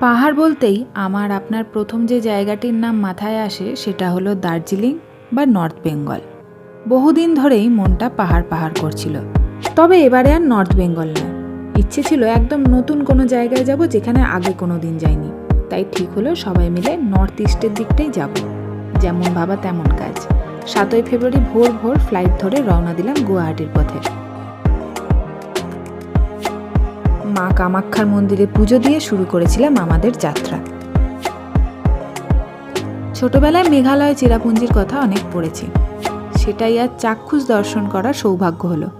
পাহাড় বলতেই আমার আপনার প্রথম যে জায়গাটির নাম মাথায় আসে সেটা হলো দার্জিলিং বা নর্থ বেঙ্গল। বহুদিন ধরেই মনটা পাহাড় পাহাড় করছিল। তবে এবারে আর নর্থ বেঙ্গল না। ইচ্ছে ছিল একদম নতুন কোনো জায়গায় যাব যেখানে আগে কোনো দিন যাইনি। তাই ঠিক হলো সবাই মিলে নর্থ ইস্টের দিকটাই যাব। যেমন ভাবা তেমন কাজ। সাতই ফেব্রুয়ারি ভোর ভোর ফ্লাইট ধরে রওনা দিলাম গুয়াহাটির পথে। মা কামাক্ষার মন্দিরে পুজো দিয়ে শুরু করেছিলাম আমাদের যাত্রা। ছোটবেলায় মেঘালয় চিরাপুঞ্জির কথা অনেক পড়েছি। সেটাই আর চাক্ষুষ দর্শন করার সৌভাগ্য হলো।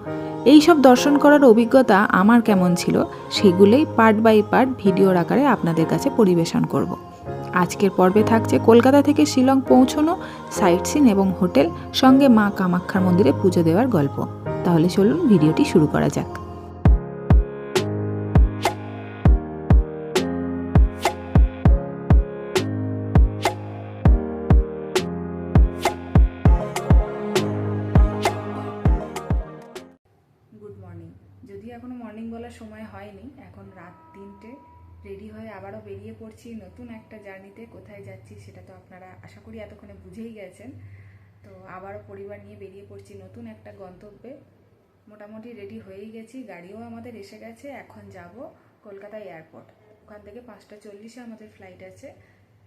এই সব দর্শন করার অভিজ্ঞতা আমার কেমন ছিল, সেগুলোই পার্ট বাই পার্ট ভিডিওর আকারে আপনাদের কাছে পরিবেশন করব। আজকের পর্বে থাকছে কলকাতা থেকে শিলং পৌঁছনো, সাইট সিন এবং হোটেল, সঙ্গে মা কামাক্ষার মন্দিরে পুজো দেওয়ার গল্প। তাহলে চলুন ভিডিওটি শুরু করা যাক। যদিও এখনও মর্নিং বলার সময় হয়নি, এখন রাত তিনটে। রেডি হয়ে আবারও বেরিয়ে পড়ছি, নতুন একটা জার্নিতে কোথায় যাচ্ছি সেটা তো আপনারা আশা করি এতক্ষণে বুঝেই গেছেন। তো আবারও পরিবার নিয়ে বেরিয়ে পড়ছি নতুন একটা গন্তব্যে। মোটামুটি রেডি হয়েই গেছি, গাড়িও আমাদের এসে গেছে, এখন যাব কলকাতা এয়ারপোর্ট ওখান থেকে পাঁচটা চল্লিশে আমাদের ফ্লাইট আছে,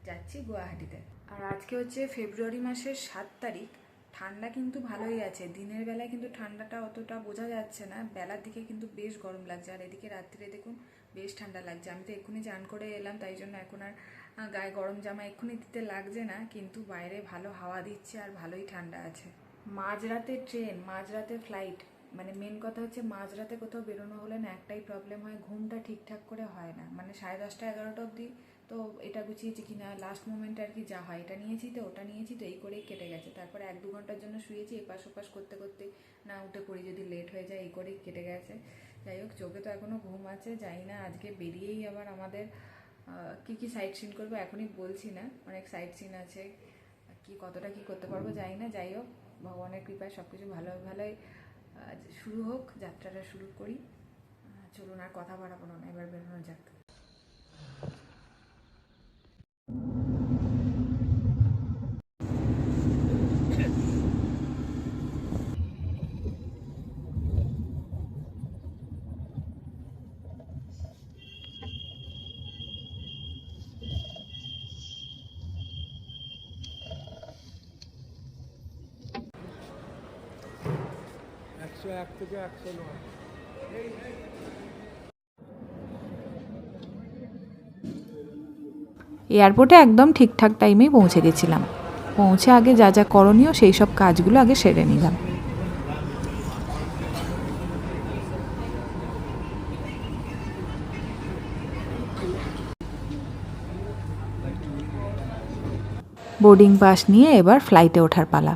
যাচ্ছি গুয়াহাটিতে। আর আজকে হচ্ছে ফেব্রুয়ারি মাসের সাত তারিখ ঠান্ডা কিন্তু ভালোই আছে। দিনের বেলায় কিন্তু ঠান্ডাটা অতটা বোঝা যাচ্ছে না। বেলার দিকে কিন্তু বেশ গরম লাগছে। আর এদিকে রাত্রিরে দেখুন বেশ ঠান্ডা লাগছে। আমি তো এক্ষুনি চান করে এলাম, তাই জন্য এখন আর গায়ে গরম জামা এক্ষুনি দিতে লাগছে না। কিন্তু বাইরে ভালো হাওয়া দিচ্ছে আর ভালোই ঠান্ডা আছে। মাঝরাতে ট্রেন, মাঝরাতে ফ্লাইট মানে মেন কথা হচ্ছে মাঝরাতে কোথাও বেরোনো হলে না একটাই প্রবলেম হয়, ঘুমটা ঠিকঠাক করে হয় না। মানে সাড়ে দশটা, এগারোটা অবধি তো এটা গুছিয়েছি কি না লাস্ট মোমেন্টে আর কি যা হয়, এটা নিয়েছি তো, ওটা নিয়েছি তো, এই করেই কেটে গেছে। তারপরে এক দু ঘণ্টার জন্য শুয়েছি, এপাশ ওপাশ করতে করতে না উঠে পড়ি, যদি লেট হয়ে যায়, এই করেই কেটে গেছে। যাই হোক, চোখে তো এখনও ঘুম আছে, যাই না, আজকে বেরিয়েই আবার আমাদের কি কি সাইট সিন করব এখনই বলছি না, অনেক সাইট সিন আছে, কি কতটা কি করতে পারব জানি না, যাই হোক, ভগবানের কৃপায় সব কিছু ভালো, ভালোই শুরু হোক, যাত্রাটা শুরু করি। চলুন আর কথা বাড়াবো না, এবার বেরোনো যাক। এয়ারপোর্টে একদম ঠিকঠাক টাইমেই পৌঁছে গেছিলাম। পৌঁছে আগে যা যা করণীয় সেই সব কাজগুলো আগে সেরে নিলাম। বোর্ডিং পাস নিয়ে এবার ফ্লাইটে ওঠার পালা।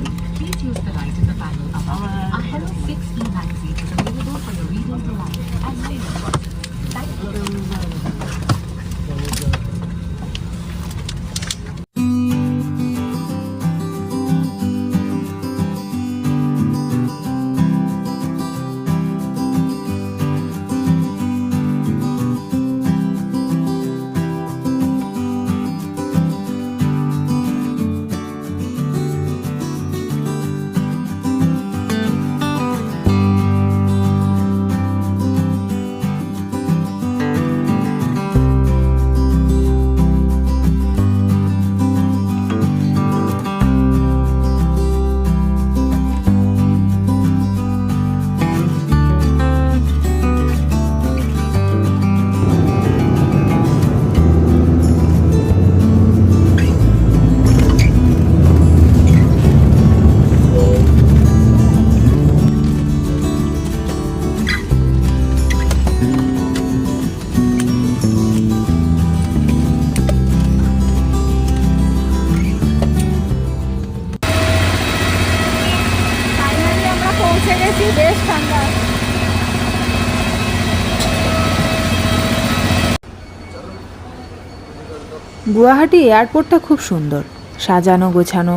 গুয়াহাটি এয়ারপোর্টটা খুব সুন্দর। সাজানো গোছানো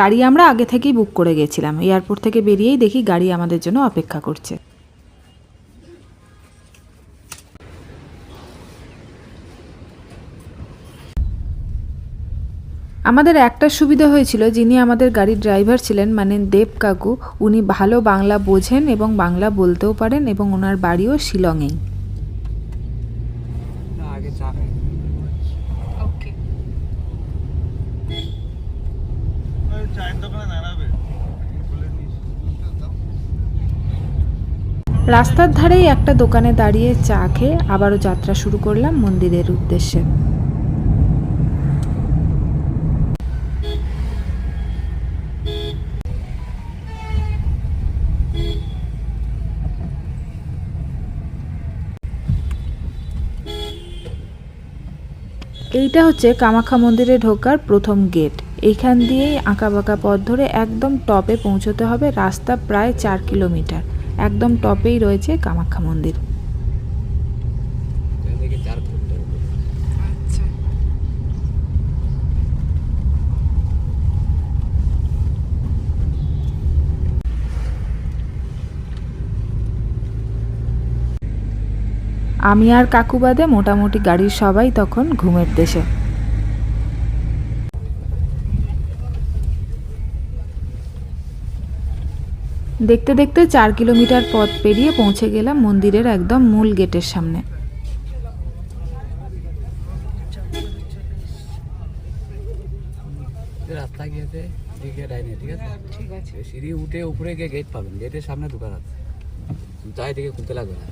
গাড়ি আমরা আগে থেকেই বুক করে গেছিলাম। এয়ারপোর্ট থেকে বেরিয়েই দেখি গাড়ি আমাদের জন্য অপেক্ষা করছে। আমাদের একটা সুবিধা হয়েছিল, যিনি আমাদের গাড়ির ড্রাইভার ছিলেন মানে দেব কাকু, উনি ভালো বাংলা বোঝেন এবং বাংলা বলতেও পারেন এবং ওনার বাড়িও শিলংয়েই আগে চা খাই ওকে চায়ের দোকানে দাঁড়াবে রাস্তার ধারেই একটা দোকানে দাঁড়িয়ে চা খেয়ে আবারও যাত্রা শুরু করলাম মন্দিরের উদ্দেশ্যে। এইটা হচ্ছে কামাখ্যা মন্দিরে ঢোকার প্রথম গেট। এইখান দিয়েই আঁকাবাঁকা পথ ধরে একদম টপে পৌঁছতে হবে রাস্তা প্রায় চার কিলোমিটার। একদম টপেই রয়েছে কামাখ্যা মন্দির। আমি আর কাকু বাদে মোটামুটি গাড়ির সবাই তখন ঘুমের দেশে। দেখতে দেখতে চার কিলোমিটার পথ পেরিয়ে পৌঁছে গেলাম মন্দিরের একদম মূল গেটের সামনে। রাস্তা গিয়েছে দিকে ডাইনে ঠিক আছে? ঠিক আছে। সিঁড়ি উঠে উপরে গিয়ে গেট পাবেন গেটের সামনে দোকান আছে চারিদিকে থেকে খুলতে লাগবে না।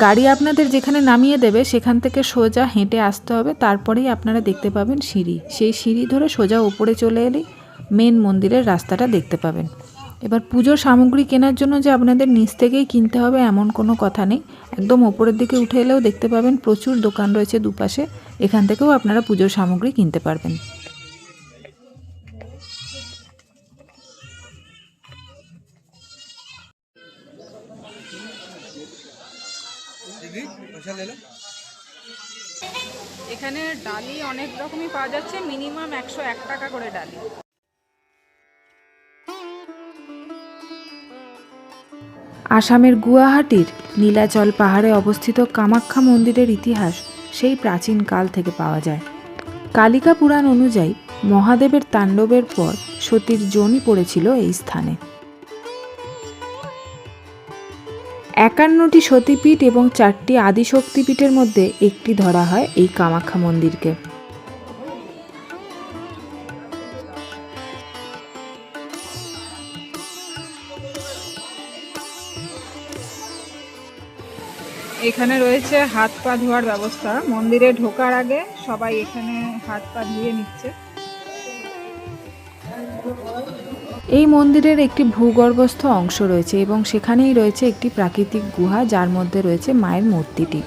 গাড়ি আপনাদের যেখানে নামিয়ে দেবে, সেখান থেকে সোজা হেঁটে আসতে হবে। তারপরেই আপনারা দেখতে পাবেন সিঁড়ি। সেই সিঁড়ি ধরে সোজা উপরে চলে এলেই মেন মন্দিরের রাস্তাটা দেখতে পাবেন। এবার পুজোর সামগ্রী কেনার জন্য যে আপনাদের নিচ থেকেই কিনতে হবে, এমন কোনো কথা নেই। একদম ওপরের দিকে উঠে এলেও দেখতে পাবেন প্রচুর দোকান রয়েছে দুপাশে। এখান থেকেও আপনারা পুজোর সামগ্রী কিনতে পারবেন। এখানে ডালি অনেক রকমই পাওয়া যাচ্ছে মিনিমাম একশো এক টাকা করে ডালি। আসামের গুয়াহাটির নীলাচল পাহাড়ে অবস্থিত কামাখ্যা মন্দিরের ইতিহাস সেই প্রাচীন কাল থেকে পাওয়া যায়। কালিকা পুরাণ অনুযায়ী মহাদেবের তাণ্ডবের পর সতীর জনি পড়েছিল এই স্থানে। একান্নটি সতীপীঠ এবং চারটি আদিশক্তিপীঠের মধ্যে একটি ধরা হয় এই কামাখ্যা মন্দিরকে। এখানে রয়েছে হাত পা ধোয়ার ব্যবস্থা। মন্দিরে ঢোকার আগে সবাই এখানে হাত পা ধুয়ে নিচ্ছে। এই মন্দিরের একটি ভূগর্ভস্থ অংশ রয়েছে এবং সেখানেই রয়েছে একটি প্রাকৃতিক গুহা, যার মধ্যে রয়েছে মায়ের মূর্তিটি।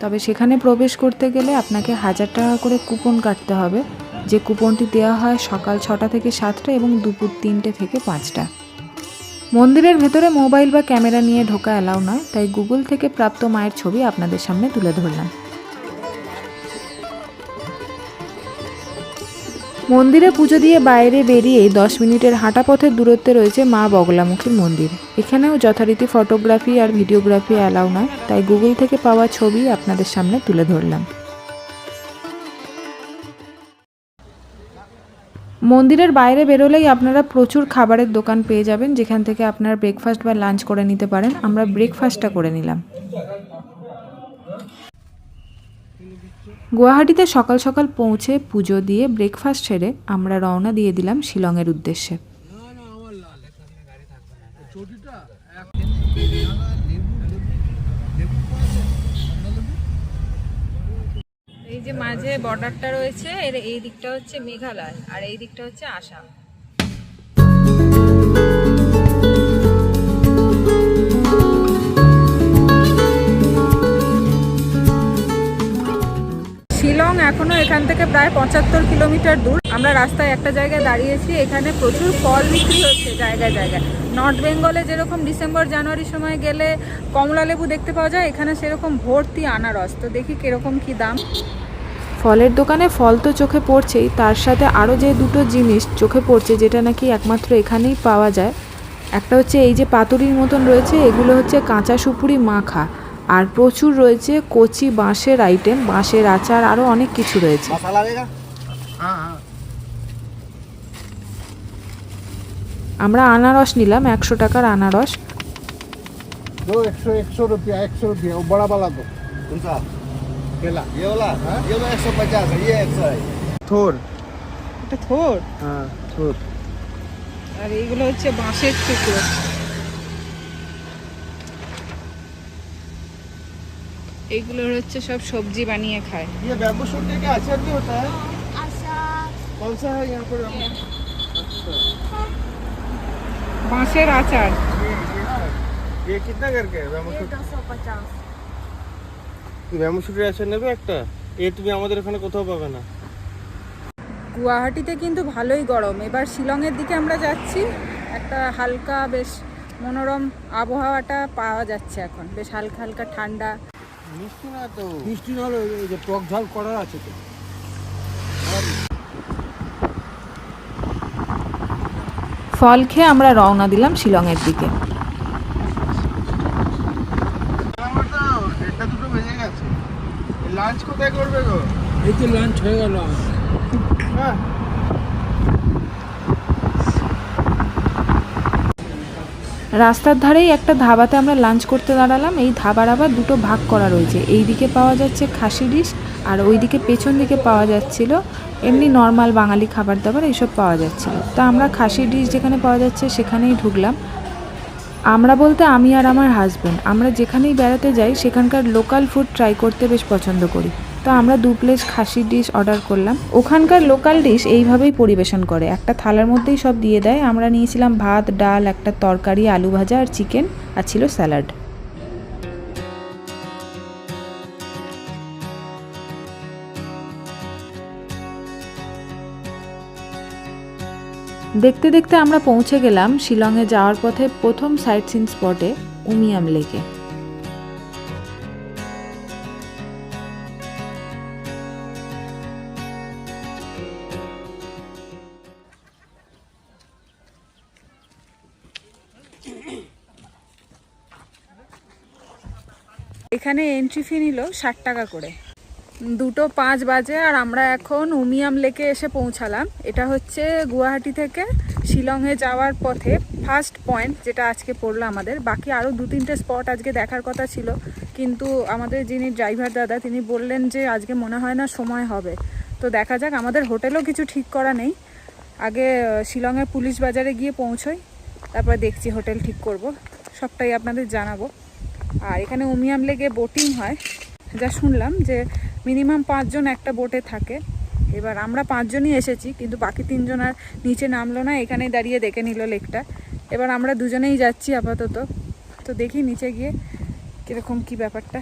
তবে সেখানে প্রবেশ করতে গেলে আপনাকে হাজার টাকা করে কুপন কাটতে হবে। যে কুপনটি দেওয়া হয় সকাল ছটা থেকে সাতটা এবং দুপুর তিনটে থেকে পাঁচটা। মন্দিরের ভেতরে মোবাইল বা ক্যামেরা নিয়ে ঢোকা অ্যালাউ নয়, তাই গুগল থেকে প্রাপ্ত মায়ের ছবি আপনাদের সামনে তুলে ধরলাম। মন্দিরে পুজো দিয়ে বাইরে বেরিয়ে দশ মিনিটের হাঁটা পথের দূরত্বে রয়েছে মা বগলামুখীর মন্দির। এখানেও যথারীতি ফটোগ্রাফি আর ভিডিওগ্রাফি অ্যালাউ নয়, তাই গুগল থেকে পাওয়া ছবি আপনাদের সামনে তুলে ধরলাম। মন্দিরের বাইরে বেরোলেই আপনারা প্রচুর খাবারের দোকান পেয়ে যাবেন, যেখান থেকে আপনারা ব্রেকফাস্ট বা লাঞ্চ করে নিতে পারেন। আমরা ব্রেকফাস্টটা করে নিলাম। গুয়াহাটিতে সকাল সকাল পৌঁছে পুজো দিয়ে ব্রেকফাস্ট সেরে আমরা রওনা দিয়ে দিলাম শিলংয়ের উদ্দেশ্যে। এই যে মাঝে বর্ডারটা রয়েছে, এর এই দিকটা হচ্ছে মেঘালয়, আর এই দিকটা হচ্ছে আসাম। এখনও এখান থেকে প্রায় পঁচাত্তর কিলোমিটার দূর। আমরা রাস্তায় একটা জায়গায় দাঁড়িয়েছি, এখানে প্রচুর ফল বিক্রি হচ্ছে জায়গায় জায়গায়। নর্থ বেঙ্গলে যেরকম ডিসেম্বর জানুয়ারির সময় গেলে কমলা লেবু দেখতে পাওয়া যায়, এখানে সেরকম ভর্তি আনারস। তো দেখি কীরকম কি দাম। ফলের দোকানে ফল তো চোখে পড়ছেই, তার সাথে আরও যে দুটো জিনিস চোখে পড়ছে, যেটা নাকি একমাত্র এখানেই পাওয়া যায়, একটা হচ্ছে এই যে পাতুরির মতন রয়েছে, এগুলো হচ্ছে কাঁচা সুপুরি মাখা। আর প্রচুর রয়েছে কচি বাঁশের আইটেম বাঁশের আচার আরও অনেক কিছু রয়েছে আমরা আনারস নিলাম একশো টাকার আনারস दो एक सौ एक सौ रुपया एक सौ रुपया वो बड़ा वाला दो कौन सा केला ये वाला ये वाला एक सौ पचास है ये एक सौ है थोर এটা থোর हाँ थोर আর এইগুলো হচ্ছে বাঁশের টুকরো এইগুলোর হচ্ছে সব সবজি বানিয়ে খায় ये बैम्बू शूट का अचार भी होता है कौन सा है यहाँ पर বাঁশের আচার ये कितना करके है बैम्बू शूट ব্যাম্বু শুটের আচার নেবে একটা এ তুমি আমাদের এখানে কোথাও পাবে না গুয়াহাটিতে কিন্তু ভালোই গরম এবার শিলংয়ের দিকে আমরা যাচ্ছি একটা হালকা বেশ মনোরম আবহাওয়াটা পাওয়া যাচ্ছে এখন বেশ হালকা হালকা ঠান্ডা মিষ্টি না তো? মিষ্টি না হলে এই যে টক ঝাল করার আছে তো। ফল খেয়ে আমরা রওনা দিলাম শিলংয়ের দিকে। আমার দুটো বেজে গেছে। লাঞ্চ কোথায় করবে গো? এই তো লাঞ্চ হয়ে গেল হ্যাঁ। রাস্তার ধারেই একটা ধাবাতে আমরা লাঞ্চ করতে দাঁড়ালাম, এই ধাবার আবার দুটো ভাগ করা রয়েছে। এই দিকে পাওয়া যাচ্ছে খাসি ডিশ আর ওই দিকে পেছন দিকে পাওয়া যাচ্ছিল এমনি নর্মাল বাঙালি খাবার দাবার এইসব পাওয়া যাচ্ছিল। তা আমরা খাসি ডিশ যেখানে পাওয়া যাচ্ছে সেখানেই ঢুকলাম। আমরা বলতে আমি আর আমার হাজব্যান্ড আমরা যেখানেই বেড়াতে যাই সেখানকার লোকাল ফুড ট্রাই করতে বেশ পছন্দ করি। তো আমরা দু প্লেট খাসির ডিশ অর্ডার করলাম। ওখানকার লোকাল ডিশ এইভাবেই পরিবেশন করে। একটা থালার মধ্যেই সব দিয়ে দেয়। আমরা নিয়েছিলাম ভাত, ডাল, একটা তরকারি, আলু ভাজা আর চিকেন, আর ছিল স্যালাড। দেখতে দেখতে আমরা পৌঁছে গেলাম শিলংয়ে যাওয়ার পথে প্রথম সাইট সিন স্পটে উমিয়াম লেকে। এন্ট্রি ফি নিল ষাট টাকা করে। দুটো পাঁচ বাজে আর আমরা এখন উমিয়াম লেকে এসে পৌঁছালাম। এটা হচ্ছে গুয়াহাটি থেকে শিলংয়ে যাওয়ার পথে ফার্স্ট পয়েন্ট যেটা আজকে পড়ল আমাদের। বাকি আরও দু তিনটে স্পট আজকে দেখার কথা ছিল। কিন্তু আমাদের যিনি ড্রাইভার দাদা, তিনি বললেন যে আজকে মনে হয় না সময় হবে। তো দেখা যাক, আমাদের হোটেলও কিছু ঠিক করা নেই। আগে শিলংয়ের পুলিশ বাজারে গিয়ে পৌঁছোই। তারপর দেখছি হোটেল ঠিক করব। সবটাই আপনাদের জানাব। আর এখানে উমিয়াম লেগে বোটিং হয়। যা শুনলাম যে মিনিমাম পাঁচজন একটা বোটে থাকে। এবার আমরা পাঁচজনই এসেছি, কিন্তু বাকি তিনজন আর নিচে নামলো না এখানে দাঁড়িয়ে দেখে নিল লেকটা। এবার আমরা দুজনেই যাচ্ছি আপাতত। তো দেখি নিচে গিয়ে কীরকম কী ব্যাপারটা।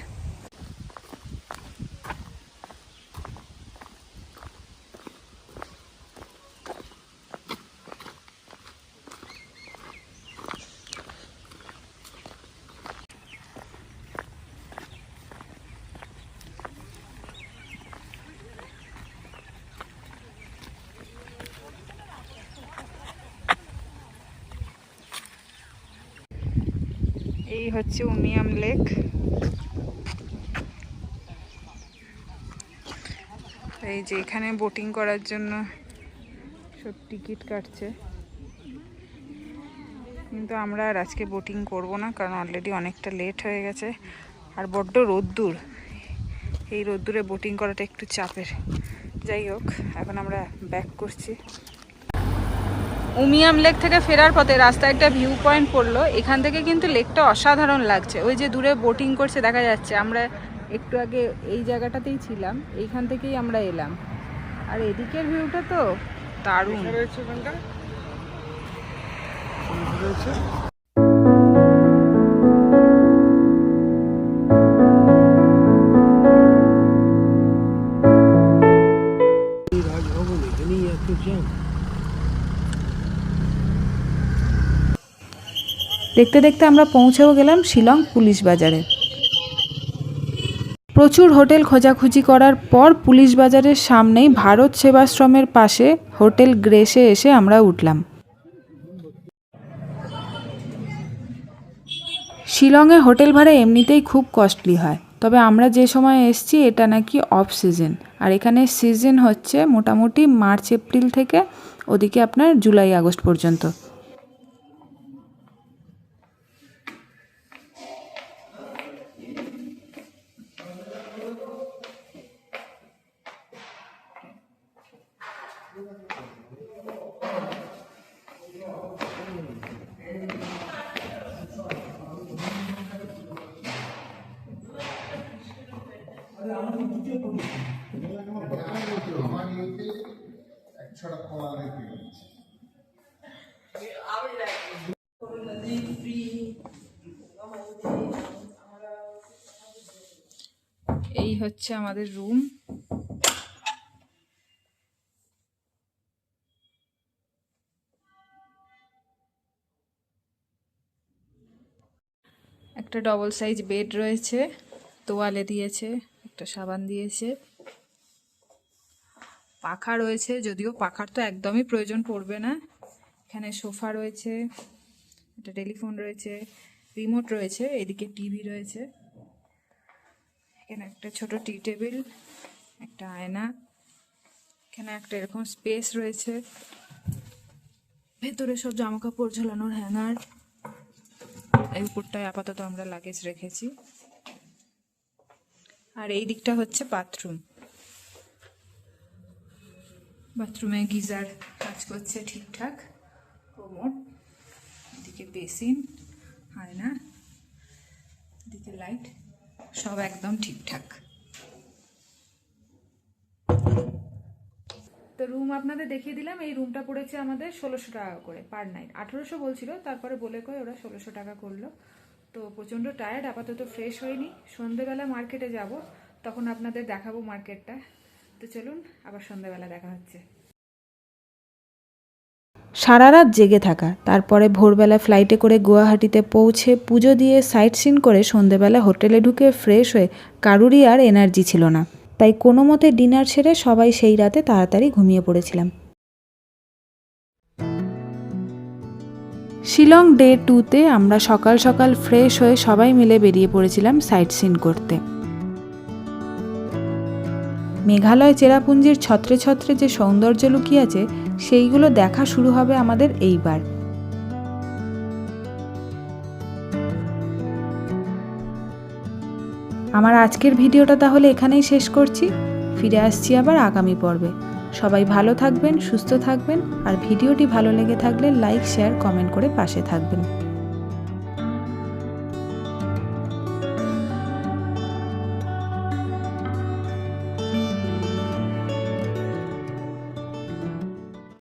এই হচ্ছে উমিয়াম লেক। এই যে এখানে বোটিং করার জন্য সব টিকিট কাটছে। কিন্তু আমরা আর আজকে বোটিং করব না, কারণ অলরেডি অনেকটা লেট হয়ে গেছে। আর বড্ড রোদ্দুর। এই রোদ্দুরে বোটিং করাটা একটু চাপের। যাই হোক, এখন আমরা ব্যাক করছি। উমিয়াম লেক থেকে ফেরার পথে রাস্তায় একটা ভিউ পয়েন্ট পড়ল। এখান থেকে কিন্তু লেকটা অসাধারণ লাগছে। ওই যে দূরে বোটিং করছে, দেখা যাচ্ছে। আমরা একটু আগে এই জায়গাটাতেই ছিলাম, এইখান থেকেই আমরা এলাম। আর এদিকের ভিউটা তো দারুণ। রয়েছে? দেখতে দেখতে আমরা পৌঁছেও গেলাম শিলং পুলিশ বাজারে। প্রচুর হোটেল খোঁজাখুঁজি করার পর পুলিশ বাজারের সামনেই ভারত সেবাশ্রমের পাশে হোটেল গ্রেসে এসে আমরা উঠলাম। শিলংয়ে হোটেল ভাড়া এমনিতেই খুব কস্টলি হয়, তবে আমরা যে সময় এসছি এটা নাকি অফ সিজন। আর এখানে সিজন হচ্ছে মোটামুটি মার্চ, এপ্রিল থেকে ওদিকে আপনার জুলাই, আগস্ট পর্যন্ত। এই হচ্ছে আমাদের রুম একটা ডবল সাইজ বেড রয়েছে, তোয়ালে দিয়েছে, একটা সাবান দিয়েছে। পাখা রয়েছে, যদিও পাখার তো একদমই প্রয়োজন পড়বে না। এখানে সোফা রয়েছে, একটা টেলিফোন রয়েছে রিমোট রয়েছে, এদিকে টিভি রয়েছে। এখানে একটা ছোট টি টেবিল, একটা আয়না, এখানে একটা এরকম স্পেস রয়েছে। ভেতরে সব জামা কাপড় ঝোলানোর হ্যাঙ্গার। এই উপরটায় আপাতত আমরা লাগেজ রেখেছি। আর এই দিকটা হচ্ছে বাথরুম বাথরুমে গিজার কাজ করছে ঠিকঠাক, কোমর, এদিকে বেসিন আয়না, এদিকে লাইট সব একদম ঠিকঠাক। তো রুম আপনাদের দেখিয়ে দিলাম, এই রুমটা পড়েছে আমাদের ষোলোশো টাকা করে পার নাইট আঠেরোশো বলছিল, তারপরে বলে কয়ে ওরা ষোলোশো টাকা করল। তো প্রচণ্ড টায়ার্ড আপাতত ফ্রেশ হয়নি। সন্ধেবেলা মার্কেটে যাব, তখন আপনাদের দেখাবো মার্কেটটা তো চলুন, আবার সন্ধেবেলা দেখা হচ্ছে। সারা রাত জেগে থাকা। তারপরে ভোরবেলা ফ্লাইটে করে গুয়াহাটিতে পৌঁছে পুজো দিয়ে সাইট সিন করে সন্ধেবেলা হোটেলে ঢুকে ফ্রেশ হয়ে কারুরই আর এনার্জি ছিল না। তাই কোনো মতে ডিনার সেরে সবাই সেই রাতে তাড়াতাড়ি ঘুমিয়ে পড়েছিলাম। শিলং ডে টুতে আমরা সকাল সকাল ফ্রেশ হয়ে সবাই মিলে বেরিয়ে পড়েছিলাম সাইট সিন করতে। মেঘালয় চেরাপুঞ্জির ছত্রে ছত্রে যে সৌন্দর্য লুকিয়ে আছে সেইগুলো দেখা শুরু হবে আমাদের এইবার। আমার আজকের ভিডিওটা তাহলে এখানেই শেষ করছি। ফিরে আসছি আবার আগামী পর্বে। সবাই ভালো থাকবেন, সুস্থ থাকবেন, আর ভিডিওটি ভালো লেগে থাকলে লাইক, শেয়ার, কমেন্ট করে পাশে থাকবেন।